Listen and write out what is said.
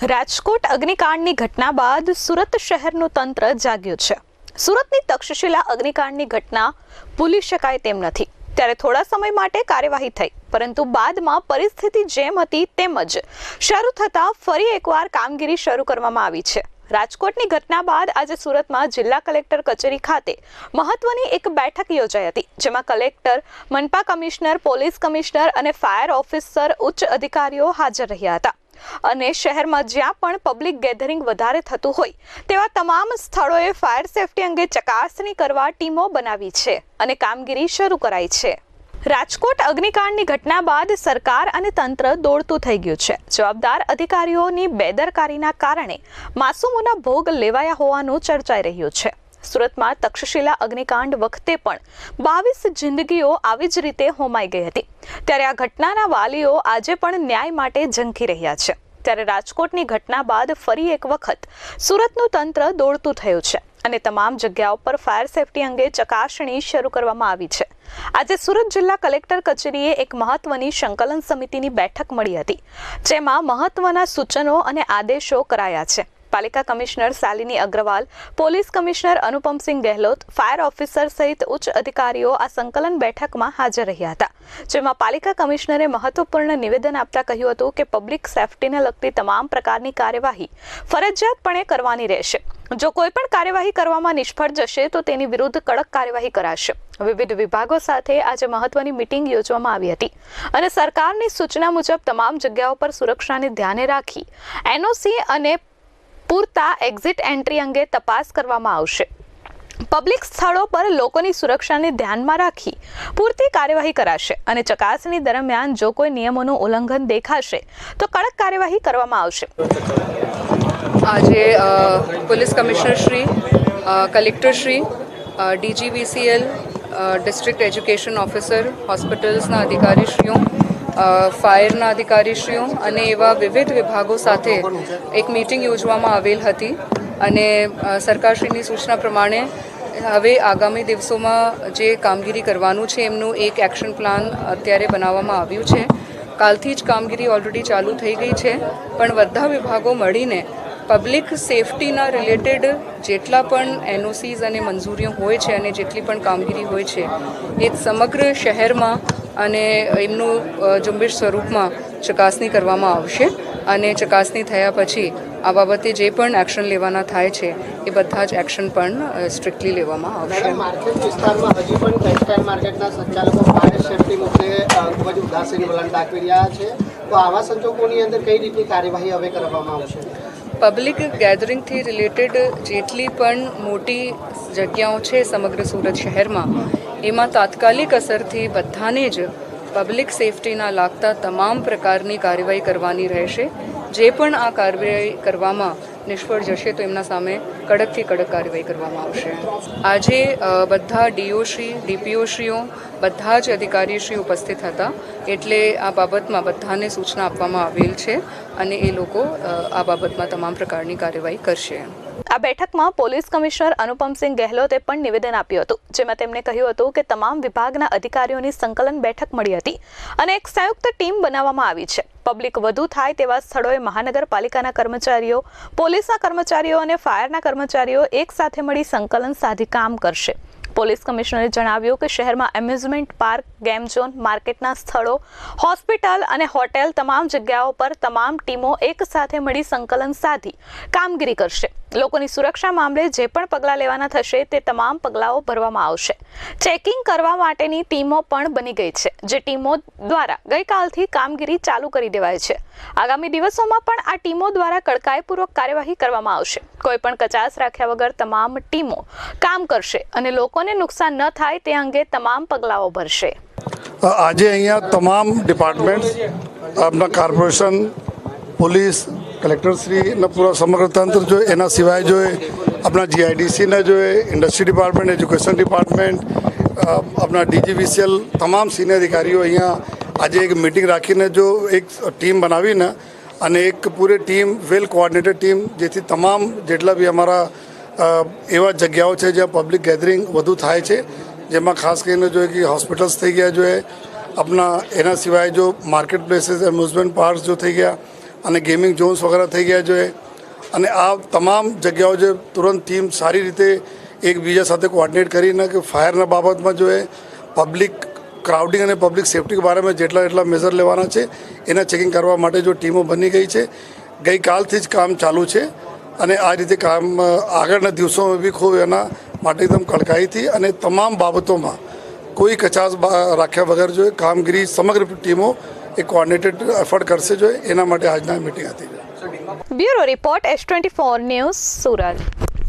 રાજકોટ અગ્નિકાંડની ઘટના બાદ સુરત શહેરનું તંત્ર જાગ્યું છે. સુરતની તક્ષશિલા અગ્નિકાંડની ઘટના ભૂલી શકાય તેમ નથી. ત્યારે થોડા સમય માટે કાર્યવાહી થઈ, પરંતુ બાદમાં પરિસ્થિતિ જેમ હતી તેમ જ શરૂ થતાં ફરી એકવાર કામગીરી શરૂ કરવામાં આવી છે. રાજકોટની ઘટના બાદ આજે સુરતમાં જિલ્લા કલેક્ટર કચેરી ખાતે મહત્વની એક બેઠક યોજાઈ હતી, જેમાં કલેક્ટર, મનપા કમિશનર, પોલીસ કમિશનર અને ફાયર ઓફિસર, ઉચ્ચ અધિકારીઓ હાજર રહ્યા હતા. અને શહેરમાં જ્યાં પણ પબ્લિક ગેધરિંગ વધારે થતું હોય, તેવા તમામ સ્થળોએ ફાયર સેફટી અંગે ચકાસણી કરવા ટીમો બનાવી છે અને કામગીરી શરૂ કરાઈ છે. રાજકોટ અગ્નિકાંડની ઘટના બાદ સરકાર અને તંત્ર દોડતું થઈ ગયું છે. જવાબદાર અધિકારીઓની બેદરકારીના કારણે માસૂમોના ભોગ લેવાયા હોવાનું ચર્ચાઈ રહ્યું છે. સુરતમાં તક્ષશિલા અગ્નિકાંડ વખતે પણ બાવીસ જિંદગીઓ આવી જ રીતે હોમાઈ ગઈ હતી. ત્યારે આ ઘટનાના વાલીઓ આજે પણ ન્યાય માટે ઝંખી રહ્યા છે. ત્યારે રાજકોટની ઘટના બાદ ફરી એક વખત સુરતનું તંત્ર દોડતું થયું છે અને તમામ જગ્યાઓ પર ફાયર સેફટી અંગે ચકાસણી શરૂ કરવામાં આવી છે. આજે સુરત જિલ્લા કલેક્ટર કચેરીએ એક મહત્વની સંકલન સમિતિની બેઠક મળી હતી, જેમાં મહત્વના સૂચનો અને આદેશો કરાયા છે. પાલિકા commissioner Shalini Agarwal, police commissioner Anupamsinh Gahlot, fire officer સહિત ઉચ્ચ અધિકારીઓ આ સંકલન બેઠકમાં હાજર રહ્યા હતા, જેમાં પાલિકા કમિશનરે મહત્વપૂર્ણ નિવેદન આપતા કહ્યું હતું કે પબ્લિક સેફટીને લગતી તમામ પ્રકારની કાર્યવાહી ફરજિયાતપણે કરવાની રહેશે. જો કોઈ પણ કાર્યવાહી કરવામાં નિષ્ફળ જશે, તો તેની વિરુદ્ધ કડક કાર્યવાહી કરાશે. વિવિધ વિભાગો સાથે આજે મહત્વની મિટિંગ યોજવામાં આવી હતી અને સરકારની સૂચના મુજબ તમામ જગ્યાઓ પર સુરક્ષાને ધ્યાને રાખી એનઓસી અને પૂરતા એક્ઝિટ એન્ટ્રી અંગે તપાસ કરવામાં આવશે. પબ્લિક સ્થળો પર લોકોની સુરક્ષાને ધ્યાનમાં રાખી પૂરતી કાર્યવાહી કરાશે અને ચકાસણી દરમિયાન જો કોઈ નિયમોનું ઉલ્લંઘન દેખાશે, તો કડક કાર્યવાહી કરવામાં આવશે. આજે police commissioner Shri collector Shri DGVCL district education officer, હોસ્પિટલ્સના અધિકારીશ્રીઓ ફાયરના અધિકારીશ્રીઓ અને એવા વિવિધ વિભાગો સાથે એક મીટિંગ યોજવામાં આવેલ હતી અને સરકારશ્રીની સૂચના પ્રમાણે હવે આગામી દિવસોમાં જે કામગીરી કરવાનું છે એમનું એક એક્શન પ્લાન અત્યારે બનાવવામાં આવ્યું છે. કાલથી જ કામગીરી ઓલરેડી ચાલુ થઈ ગઈ છે, પણ બધા વિભાગો મળીને પબ્લિક સેફટીના રિલેટેડ જેટલા પણ એનઓસીઝ અને મંજૂરીઓ હોય છે અને જેટલી પણ કામગીરી હોય છે, એ સમગ્ર શહેરમાં અને એમનું ઝુંબેશ સ્વરૂપમાં ચકાસણી કરવામાં આવશે અને ચકાસણી થયા પછી આ બાબતે જે પણ એક્શન લેવાના થાય છે એ બધા જ એક્શન પણ સ્ટ્રિક્ટલી લેવામાં આવશે. માર્કેટ વિસ્તારમાં હજી પણ ટેક્સટાઇલ માર્કેટના સંચાલકો ફાયર સેફટી મુદ્દે ખૂબ જ ઉદાસીન વલણ દાખવી રહ્યા છે. તો આવા સંજોગોની અંદર કઈ રીતની કાર્યવાહી હવે કરવામાં આવશે? પબ્લિક ગેધરિંગથી રિલેટેડ જેટલી પણ મોટી જગ્યાઓ છે સમગ્ર સુરત શહેરમાં એમાં તાત્કાલિક અસરથી બધાને જ પબ્લિક સેફટીના લાગતા તમામ પ્રકારની કાર્યવાહી કરવાની રહેશે. જે પણ આ કાર્યવાહી કરવામાં નિષ્ફળ જશે તો એમના સામે કડકથી કડક કાર્યવાહી કરવામાં આવશે. આજે બધા ડીઓશ્રી ડીપીઓશ્રીઓ બધા જ અધિકારીશ્રી ઉપસ્થિત હતા એટલે આ બાબતમાં બધાને સૂચના આપવામાં આવેલ છે અને એ લોકો આ બાબતમાં તમામ પ્રકારની કાર્યવાહી કરશે. આ બેઠકમાં પોલીસ કમિશનર અનુપમસિંહ ગહેલોતે પણ નિવેદન આપ્યું હતું, જેમાં તેમણે કહ્યું હતું કે તમામ વિભાગના અધિકારીઓની સંકલન બેઠક મળી હતી અને એક સંયુક્ત ટીમ બનાવવામાં આવી છે. પબ્લિક વધુ થાય તેવા સ્થળોએ મહાનગરપાલિકાના કર્મચારીઓ, પોલીસના કર્મચારીઓ અને ફાયરના કર્મચારીઓ એક સાથે મળી સંકલન સાધી કામ કરશે. પોલીસ કમિશનરે જણાવ્યું કે શહેરમાં એમ્યુઝમેન્ટ પાર્ક, ગેમ ઝોન, માર્કેટના સ્થળો, હોસ્પિટલ અને હોટેલ તમામ જગ્યાઓ પર તમામ ટીમો એક સાથે મળી સંકલન સાધી કામગીરી કરશે. લોકોની સુરક્ષા મામલે જે પણ પગલાં લેવાના થશે તે તમામ પગલાઓ ભરવામાં આવશે. ચેકિંગ કરવા માટેની ટીમો પણ બની ગઈ છે, જે ટીમો દ્વારા ગઈકાલથી કામગીરી ચાલુ કરી દેવાય છે. આગામી દિવસોમાં પણ આ ટીમો દ્વારા કડકાઈપૂર્વક કાર્યવાહી કરવામાં આવશે. કોઈ પણ કચાસ રાખ્યા વગર તમામ ટીમો કામ કરશે અને લોકોને નુકસાન ન થાય તે અંગે તમામ પગલાઓ ભરશે. આજે અહીંયા તમામ ડિપાર્ટમેન્ટ આપના કોર્પોરેશન, પોલીસ કલેક્ટરશ્રીના પૂરા સમગ્ર તંત્ર જોઈએ એના સિવાય જોઈએ આપણા જીઆઈડીસીના જોઈએ ઇન્ડસ્ટ્રી ડિપાર્ટમેન્ટ એજ્યુકેશન ડિપાર્ટમેન્ટ આપણા ડીજીવીસીએલ તમામ સિનિયર અધિકારીઓ અહીંયા આજે એક મિટિંગ રાખીને જો એક ટીમ બનાવીને અને એક પૂરી ટીમ વેલ કોઓર્ડિનેટેડ ટીમ જેથી તમામ જેટલા બી અમારા એવા જગ્યાઓ છે જ્યાં પબ્લિક ગેધરિંગ વધુ થાય છે, જેમાં ખાસ કરીને જોઈએ કે હોસ્પિટલ્સ થઈ ગયા જોઈએ આપણા એના સિવાય જો માર્કેટ પ્લેસીસ એમ્યુઝમેન્ટ પાર્ક જો થઈ ગયા અને ગેમિંગ ઝોન્સ વગેરે થઈ ગયા જોઈએ અને આ તમામ જગ્યાઓ જે તુરંત ટીમ સારી રીતે એકબીજા સાથે કોઓર્ડિનેટ કરીને કે ફાયરના બાબતમાં જોઈએ પબ્લિક ક્રાઉડિંગ અને પબ્લિક સેફ્ટી બારામાં જેટલા એટલા મેઝર લેવાના છે, એના ચેકિંગ કરવા માટે જો ટીમો બની ગઈ છે. ગઈકાલથી જ કામ ચાલુ છે અને આ રીતે કામ આગળના દિવસોમાં બી ખૂબ એના માટે એકદમ કડકાઈથી અને તમામ બાબતોમાં કોઈ કચાશ રાખ્યા વગર જોઈએ કામગીરી સમગ્ર ટીમો એ કોર્ડિનેટેડ એફર્ટ કરશે જોઈએ એના માટે આજના મિટિંગ હતી. Bureau report S twenty four news Surat.